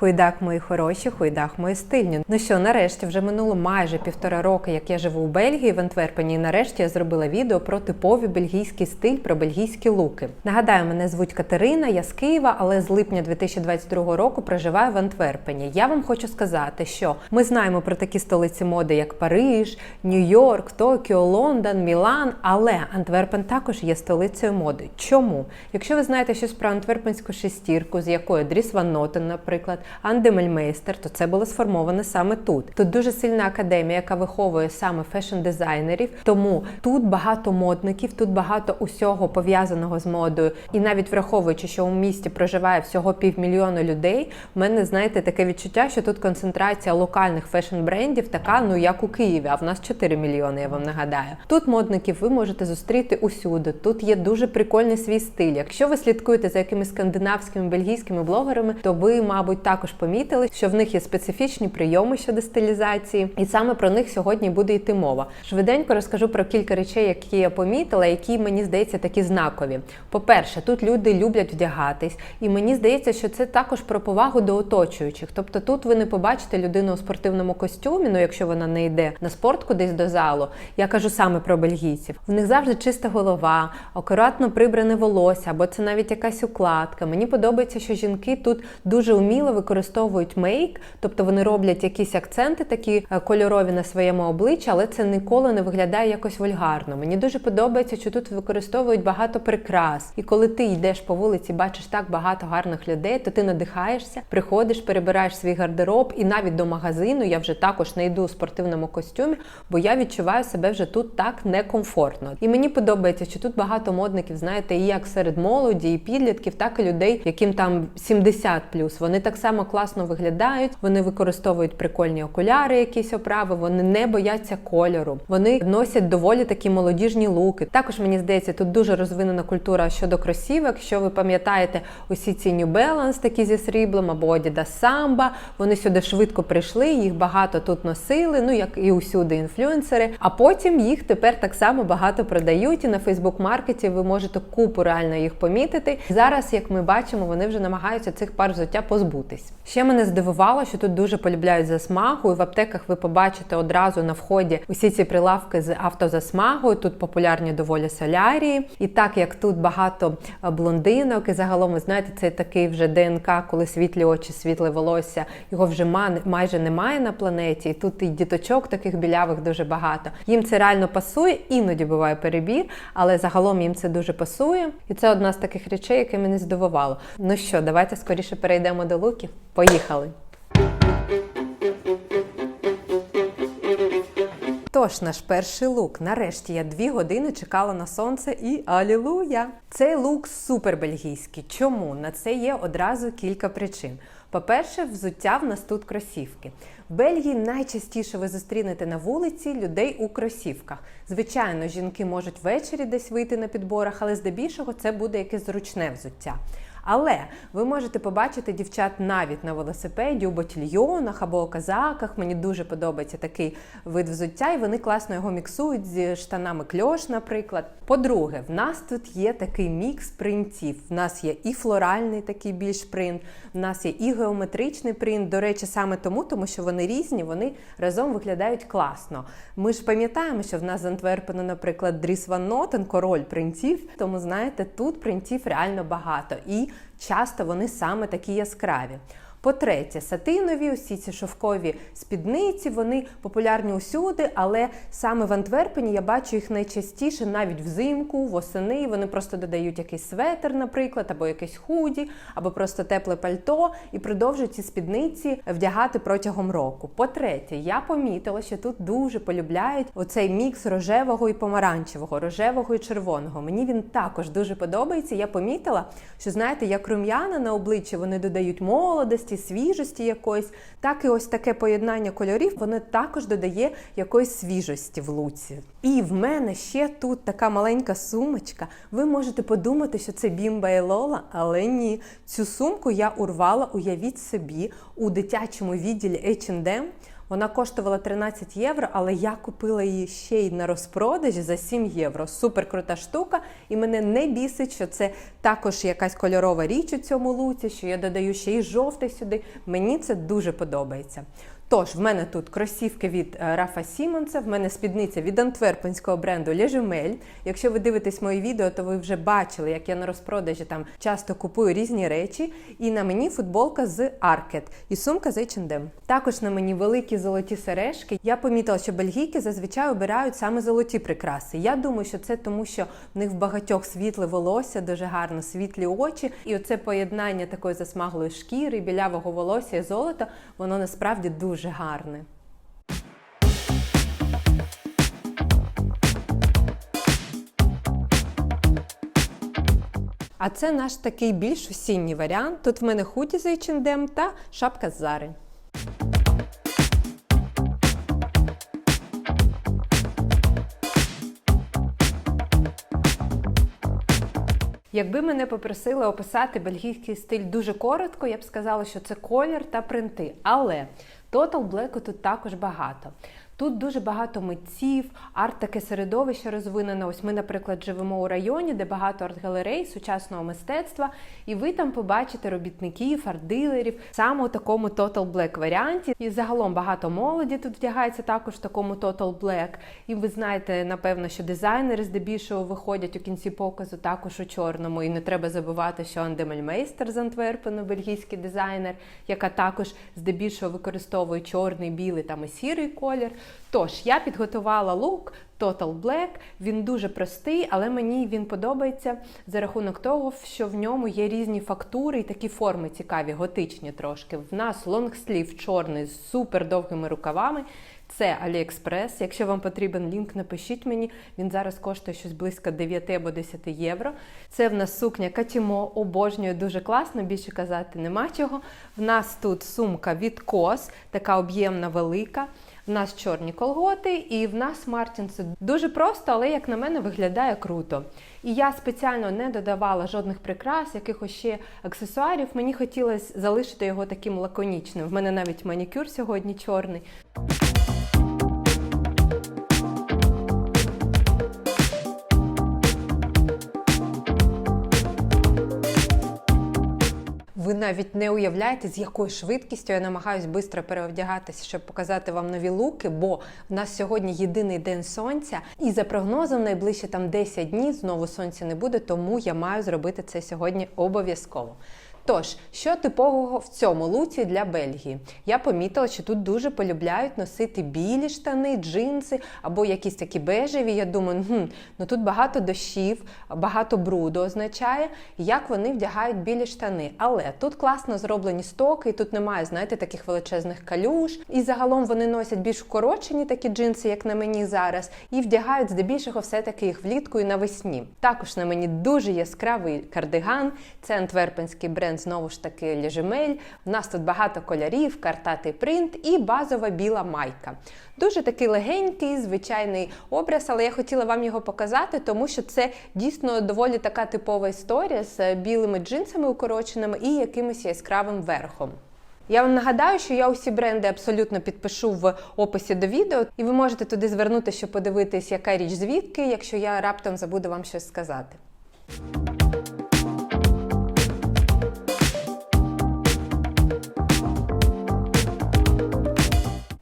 Хуйдак мої хороші, хуйдак мої стильні. Ну що, нарешті вже минуло майже півтора роки, як я живу у Бельгії в Антверпені. І нарешті я зробила відео про типовий бельгійський стиль, про бельгійські луки. Нагадаю, мене звуть Катерина, я з Києва, але з липня 2022 року проживаю в Антверпені. Я вам хочу сказати, що ми знаємо про такі столиці моди, як Париж, Нью-Йорк, Токіо, Лондон, Мілан. Але Антверпен також є столицею моди. Чому? Якщо ви знаєте щось про антверпенську шестірку, з якою Дріс Ван наприклад, Андемельмейстер, то це було сформоване саме тут. Тут дуже сильна академія, яка виховує саме фешн-дизайнерів. Тому тут багато модників, тут багато усього пов'язаного з модою. І навіть враховуючи, що у місті проживає всього півмільйона людей, в мене знаєте таке відчуття, що тут концентрація локальних фешн-брендів така, ну як у Києві. А в нас 4 мільйони. Я вам нагадаю. Тут модників ви можете зустріти усюди. Тут є дуже прикольний свій стиль. Якщо ви слідкуєте за якимись скандинавськими бельгійськими блогерами, то ви, мабуть, також помітили, що в них є специфічні прийоми щодо стилізації, і саме про них сьогодні буде йти мова. Швиденько розкажу про кілька речей, які я помітила, які мені здається такі знакові. По-перше, тут люди люблять вдягатись, і мені здається, що це також про повагу до оточуючих. Тобто тут ви не побачите людину у спортивному костюмі, ну якщо вона не йде на спорт кудись до залу. Я кажу саме про бельгійців. В них завжди чиста голова, акуратно прибране волосся, або це навіть якась укладка. Мені подобається, що жінки тут дуже вміло використовують мейк, тобто вони роблять якісь акценти такі е, кольорові на своєму обличчі, але це ніколи не виглядає якось вульгарно. Мені дуже подобається, що тут використовують багато прикрас. І коли ти йдеш по вулиці, бачиш так багато гарних людей, то ти надихаєшся, приходиш, перебираєш свій гардероб, і навіть до магазину я вже також не йду у спортивному костюмі, бо я відчуваю себе вже тут так некомфортно. І мені подобається, що тут багато модників, знаєте, і як серед молоді, і підлітків, так і людей, яким там 70 Вони так само класно виглядають, вони використовують прикольні окуляри, якісь оправи, вони не бояться кольору. Вони носять доволі такі молодіжні луки. Також мені здається, тут дуже розвинена культура щодо кросівок. Якщо ви пам'ятаєте усі ці New Balance, такі зі сріблом, або Adidas Samba, вони сюди швидко прийшли, їх багато тут носили, ну як і усюди інфлюенсери. А потім їх тепер так само багато продають. І на Фейсбук-маркеті ви можете купу реально їх помітити. Зараз, як ми бачимо, вони вже намагаються цих пар взуття позбутись. Ще мене здивувало, що тут дуже полюбляють засмагу, і в аптеках ви побачите одразу на вході усі ці прилавки з автозасмагою. Тут популярні доволі солярії. І так як тут багато блондинок, і загалом, ви знаєте, це такий вже ДНК, коли світлі очі, світле волосся, його вже майже немає на планеті. І тут і діточок таких білявих дуже багато. Їм це реально пасує, іноді буває перебір, але загалом їм це дуже пасує. І це одна з таких речей, яке мене здивувало. Ну що, давайте скоріше перейдемо до луків. Поїхали! Тож, наш перший лук. Нарешті я дві години чекала на сонце і алілуя! Цей лук супер бельгійський. Чому? На це є одразу кілька причин. По-перше, взуття в нас тут кросівки. В Бельгії найчастіше ви зустрінете на вулиці людей у кросівках. Звичайно, жінки можуть ввечері десь вийти на підборах, але здебільшого це буде якесь зручне взуття. Але ви можете побачити дівчат навіть на велосипеді, у ботільйонах або у казаках. Мені дуже подобається такий вид взуття, і вони класно його міксують зі штанами кльош, наприклад. По-друге, в нас тут є такий мікс принтів. В нас є і флоральний такий більш принт, в нас є і геометричний принт. До речі, саме тому, тому що вони різні, вони разом виглядають класно. Ми ж пам'ятаємо, що в нас з Антверпену, наприклад, Дріс Ван Нотен, король принтів. Тому знаєте, тут принтів реально багато. І часто вони саме такі яскраві. По-третє, сатинові, усі ці шовкові спідниці, вони популярні усюди, але саме в Антверпені я бачу їх найчастіше навіть взимку, восени. Вони просто додають якийсь светр, наприклад, або якесь худі, або просто тепле пальто, і продовжують ці спідниці вдягати протягом року. По-третє, я помітила, що тут дуже полюбляють оцей мікс рожевого і помаранчевого, рожевого і червоного. Мені він також дуже подобається. Я помітила, що знаєте, як рум'яна на обличчі вони додають молодості свіжості якоїсь, так і ось таке поєднання кольорів, воно також додає якоїсь свіжості в луці. І в мене ще тут така маленька сумочка. Ви можете подумати, що це бімба і лола, але ні. Цю сумку я урвала, уявіть собі, у дитячому відділі H&M. Вона коштувала 13 євро, але я купила її ще й на розпродажі за 7 євро. Супер крута штука, і мене не бісить, що це також якась кольорова річ у цьому луці, що я додаю ще й жовтий сюди. Мені це дуже подобається. Тож, в мене тут кросівки від е, Рафа Сімонса, в мене спідниця від антверпенського бренду Лежемель. Якщо ви дивитесь мої відео, то ви вже бачили, як я на розпродажі там часто купую різні речі. І на мені футболка з Аркет і сумка з H&M. Також на мені великі золоті сережки. Я помітила, що бельгійки зазвичай обирають саме золоті прикраси. Я думаю, що це тому, що в них в багатьох світле волосся, дуже гарно, світлі очі. І оце поєднання такої засмаглої шкіри, білявого волосся і золота, воно насправді дуже гарне. А це наш такий більш осінній варіант. Тут в мене худі з H&M та шапка з Зари. Якби мене попросили описати бельгійський стиль дуже коротко, я б сказала, що це колір та принти. Але Total Black тут також багато. Тут дуже багато митців, арт таке середовище розвинене. Ось ми, наприклад, живемо у районі, де багато арт-галерей сучасного мистецтва, і ви там побачите робітників, арт-дилерів саме у такому Total Black варіанті. І загалом багато молоді тут вдягається також в такому Total Black. І ви знаєте, напевно, що дизайнери здебільшого виходять у кінці показу також у чорному. І не треба забувати, що Андемельмейстер з Антверпену, бельгійський дизайнер, яка також здебільшого використовує чорний, білий там і сірий колір. Тож, я підготувала лук Total Black. Він дуже простий, але мені він подобається за рахунок того, що в ньому є різні фактури і такі форми цікаві, готичні трошки. В нас лонгслів чорний з супер довгими рукавами. Це AliExpress. Якщо вам потрібен лінк, напишіть мені. Він зараз коштує щось близько 9 або 10 євро. Це в нас сукня Катімо, обожнюю дуже класно, більше казати нема чого. В нас тут сумка від Кос, така об'ємна велика. В нас чорні колготи, і в нас Мартінси дуже просто, але як на мене виглядає круто. І я спеціально не додавала жодних прикрас, якихось ще аксесуарів. Мені хотілося залишити його таким лаконічним. В мене навіть манікюр сьогодні чорний. Навіть не уявляєте, з якою швидкістю я намагаюсь швидко переодягатися, щоб показати вам нові луки, бо в нас сьогодні єдиний день сонця, і за прогнозом найближче там 10 днів знову сонця не буде, тому я маю зробити це сьогодні обов'язково. Тож, що типового в цьому луці для Бельгії? Я помітила, що тут дуже полюбляють носити білі штани, джинси або якісь такі бежеві. Я думаю, хм, ну тут багато дощів, багато бруду означає, як вони вдягають білі штани. Але тут класно зроблені стоки, і тут немає, знаєте, таких величезних калюш. І загалом вони носять більш вкорочені такі джинси, як на мені зараз, і вдягають здебільшого все-таки їх влітку і навесні. Також на мені дуже яскравий кардиган, це антверпенський бренд знову ж таки Лежемель. У нас тут багато кольорів, картатий принт і базова біла майка. Дуже такий легенький, звичайний образ, але я хотіла вам його показати, тому що це дійсно доволі така типова історія з білими джинсами укороченими і якимось яскравим верхом. Я вам нагадаю, що я усі бренди абсолютно підпишу в описі до відео, і ви можете туди звернути, щоб подивитись, яка річ звідки, якщо я раптом забуду вам щось сказати.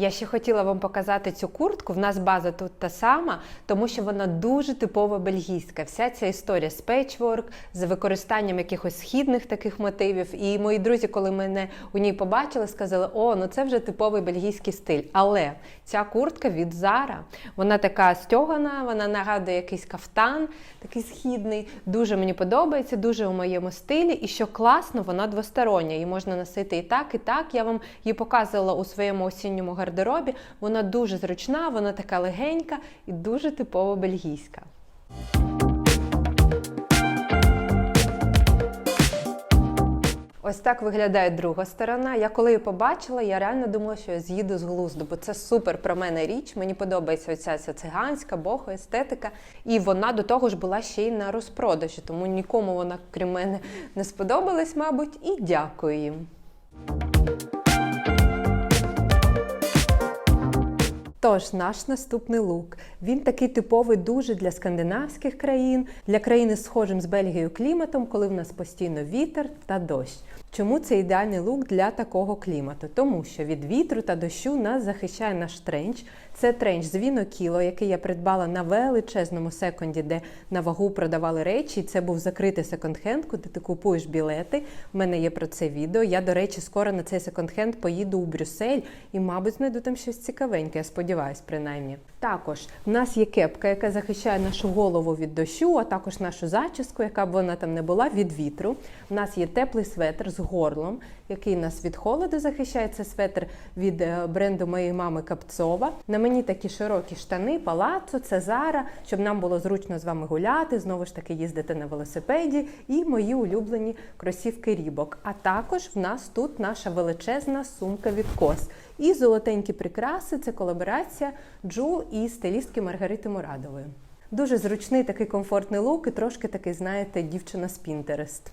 Я ще хотіла вам показати цю куртку. В нас база тут та сама, тому що вона дуже типово бельгійська. Вся ця історія з печворк, з використанням якихось східних таких мотивів. І мої друзі, коли мене у ній побачили, сказали: о, ну це вже типовий бельгійський стиль. Але ця куртка від Zara, вона така стьогана, вона нагадує якийсь кафтан, такий східний. Дуже мені подобається, дуже у моєму стилі. І що класно, вона двостороння. Її можна носити і так, і так. Я вам її показувала у своєму осінньому гардеробі. Вона дуже зручна, вона така легенька і дуже типово бельгійська. Ось так виглядає друга сторона. Я коли її побачила, я реально думала, що я з'їду з глузду, бо це супер про мене річ. Мені подобається оця ця циганська, бохо, естетика. І вона до того ж була ще й на розпродажі, тому нікому вона, крім мене, не сподобалась, мабуть, і дякую їм. Тож, наш наступний лук. Він такий типовий дуже для скандинавських країн, для країни з схожим з Бельгією кліматом, коли в нас постійно вітер та дощ. Чому це ідеальний лук для такого клімату? Тому що від вітру та дощу нас захищає наш тренч. Це тренч з Вінокіло, який я придбала на величезному секонді, де на вагу продавали речі. Це був закритий секонд-хенд, куди ти купуєш білети. У мене є про це відео. Я, до речі, скоро на цей секонд-хенд поїду у Брюссель і, мабуть, знайду там щось цікавеньке, я сподіваюсь, принаймні. Також в нас є кепка, яка захищає нашу голову від дощу, а також нашу зачіску, яка б вона там не була, від вітру. У нас є теплий светр з горлом, який нас від холоду захищає. Це светр від е, бренду моєї мами Капцова. На мені такі широкі штани, палаццо, це Зара, щоб нам було зручно з вами гуляти, знову ж таки їздити на велосипеді і мої улюблені кросівки Рібок. А також в нас тут наша величезна сумка від Кос. І золотенькі прикраси це колаборація Джул і стилістки Маргарити Мурадової. Дуже зручний такий комфортний лук і трошки такий, знаєте, дівчина з Пінтерест.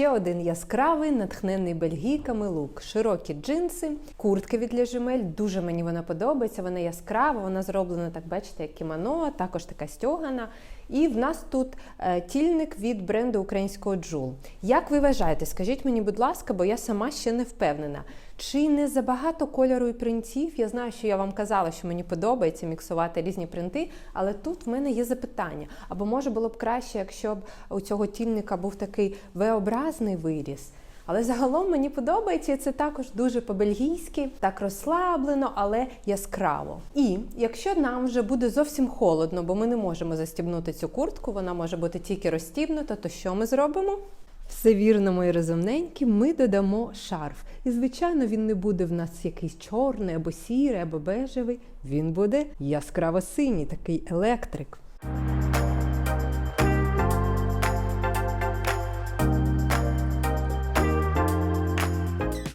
Ще один яскравий, натхнений бельгійками лук. Широкі джинси, куртки від Ляжемель. Дуже мені вона подобається. Вона яскрава, вона зроблена, так бачите, як кімоно, також така стьогана. І в нас тут е, тільник від бренду українського Джул. Як ви вважаєте, скажіть мені, будь ласка, бо я сама ще не впевнена. Чи не забагато кольору і принтів? Я знаю, що я вам казала, що мені подобається міксувати різні принти, але тут в мене є запитання. Або може було б краще, якщо б у цього тільника був такий V-образний виріс. Але загалом мені подобається і це також дуже по-бельгійськи, так розслаблено, але яскраво. І якщо нам вже буде зовсім холодно, бо ми не можемо застібнути цю куртку, вона може бути тільки розстібнута, то що ми зробимо? Все вірно, мої розумненькі, ми додамо шарф. І, звичайно, він не буде в нас якийсь чорний або сірий, або бежевий. Він буде яскраво синій, такий електрик.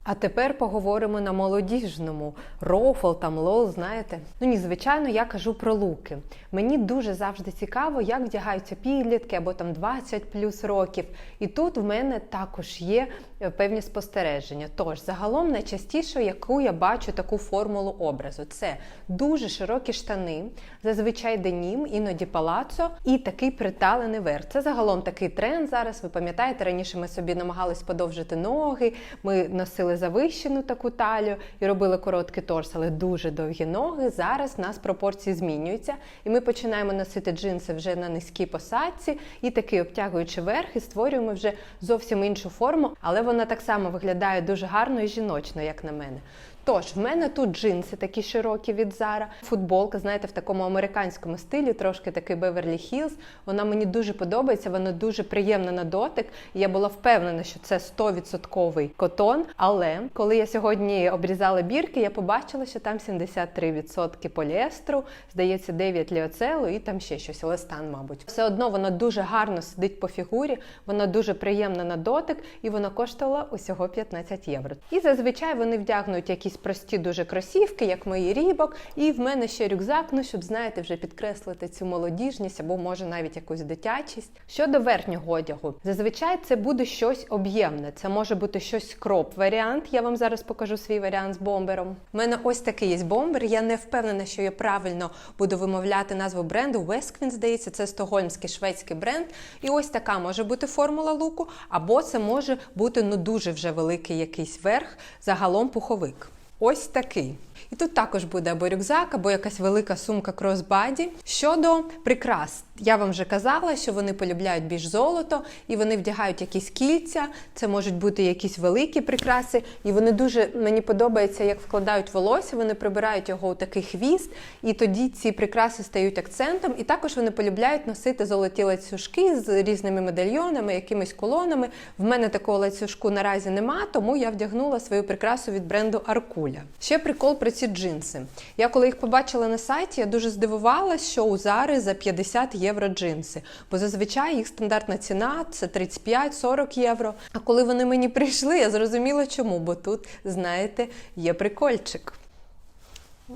А тепер поговоримо на молодіжному. Рофл, там лол, знаєте. Ну ні, звичайно, я кажу про луки. Мені дуже завжди цікаво, як вдягаються підлітки або там 20 плюс років. І тут в мене також є певні спостереження. Тож, загалом, найчастіше, яку я бачу таку формулу образу, це дуже широкі штани, зазвичай денім, іноді палацо, і такий приталений верх. Це загалом такий тренд зараз. Ви пам'ятаєте, раніше ми собі намагались подовжити ноги, ми носили завищену таку талію і робили короткий торс, але дуже довгі ноги. Зараз в нас пропорції змінюються, і ми починаємо носити джинси вже на низькій посадці і такий обтягуючи верх, і створюємо вже зовсім іншу форму, але вона так само виглядає дуже гарно і жіночно, як на мене. Тож, в мене тут джинси такі широкі від Zara, футболка, знаєте, в такому американському стилі, трошки такий Beverly Hills. Вона мені дуже подобається, вона дуже приємна на дотик. Я була впевнена, що це 100% котон. Але коли я сьогодні обрізала бірки, я побачила, що там 73% поліестру, здається, 9 ліоцелу і там ще щось, листан, мабуть. Все одно вона дуже гарно сидить по фігурі, вона дуже приємна на дотик, і вона коштувала усього 15 євро. І зазвичай вони вдягнуть якісь прості дуже кросівки, як мої рібок. І в мене ще рюкзак, ну щоб знаєте, вже підкреслити цю молодіжність або може навіть якусь дитячість. Щодо верхнього одягу, зазвичай це буде щось об'ємне. Це може бути щось кроп варіант. Я вам зараз покажу свій варіант з бомбером. У мене ось такий є бомбер. Я не впевнена, що я правильно буду вимовляти назву бренду. Westquin, здається, це стокгольмський шведський бренд. І ось така може бути формула луку, або це може бути ну дуже вже великий якийсь верх, загалом пуховик. Ось такий. І тут також буде або рюкзак, або якась велика сумка кросбаді. Щодо прикрас, я вам вже казала, що вони полюбляють більш золото, і вони вдягають якісь кільця, це можуть бути якісь великі прикраси. І вони дуже мені подобається, як вкладають волосся, вони прибирають його у такий хвіст, і тоді ці прикраси стають акцентом. І також вони полюбляють носити золоті ланцюжки з різними медальйонами, якимись колонами. В мене такого ланцюжку наразі нема, тому я вдягнула свою прикрасу від бренду Аркуля. Ще прикол про ці джинси. Я коли їх побачила на сайті, я дуже здивувалася, що у Зари за 50 євро джинси. Бо зазвичай їх стандартна ціна це 35-40 євро. А коли вони мені прийшли, я зрозуміла чому, бо тут, знаєте, є прикольчик.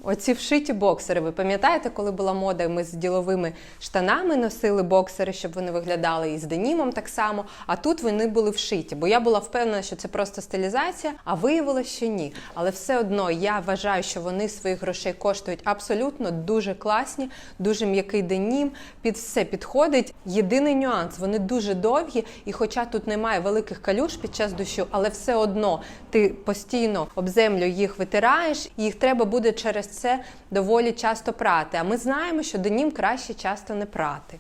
Оці вшиті боксери. Ви пам'ятаєте, коли була мода, ми з діловими штанами носили боксери, щоб вони виглядали і з денімом так само. А тут вони були вшиті. Бо я була впевнена, що це просто стилізація, а виявилося, що ні. Але все одно я вважаю, що вони своїх грошей коштують абсолютно дуже класні, дуже м'який денім, під все підходить. Єдиний нюанс, вони дуже довгі, і хоча тут немає великих калюш під час дощу, але все одно ти постійно об землю їх витираєш, і їх треба буде через це доволі часто прати. А ми знаємо, що денім краще часто не прати.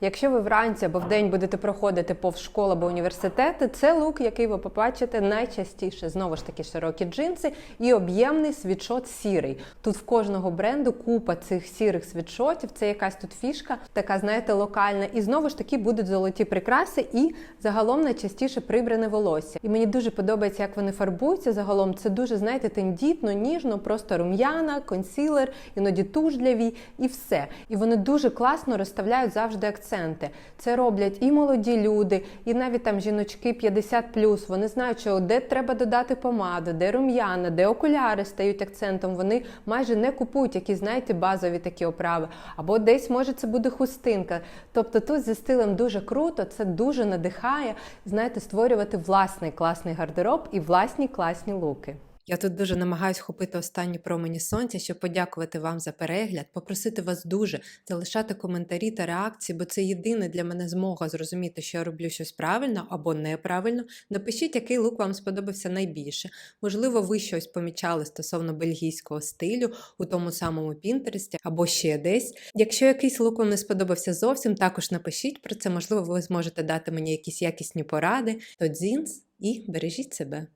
Якщо ви вранці або вдень будете проходити повз школи або університети, це лук, який ви побачите найчастіше. Знову ж таки, широкі джинси і об'ємний світшот сірий. Тут в кожного бренду купа цих сірих світшотів. Це якась тут фішка, така, знаєте, локальна. І знову ж таки будуть золоті прикраси і загалом найчастіше прибране волосся. І мені дуже подобається, як вони фарбуються. Загалом це дуже, знаєте, тендітно, ніжно, просто рум'яна, консілер, іноді туш для вій, і все. І вони дуже класно розставляють завжди акценти. Це роблять і молоді люди, і навіть там жіночки 50+, Вони знають, що де треба додати помаду, де рум'яна, де окуляри стають акцентом. Вони майже не купують якісь, знаєте, базові такі оправи. Або десь може це буде хустинка. Тобто тут зі стилем дуже круто, це дуже надихає, знаєте, створювати власний класний гардероб і власні класні луки. Я тут дуже намагаюсь хопити останні промені сонця, щоб подякувати вам за перегляд, попросити вас дуже залишати коментарі та реакції, бо це єдина для мене змога зрозуміти, що я роблю щось правильно або неправильно. Напишіть, який лук вам сподобався найбільше. Можливо, ви щось помічали стосовно бельгійського стилю у тому самому Пінтересті або ще десь. Якщо якийсь лук вам не сподобався зовсім, також напишіть про це. Можливо, ви зможете дати мені якісь якісні поради. То дзінс і бережіть себе.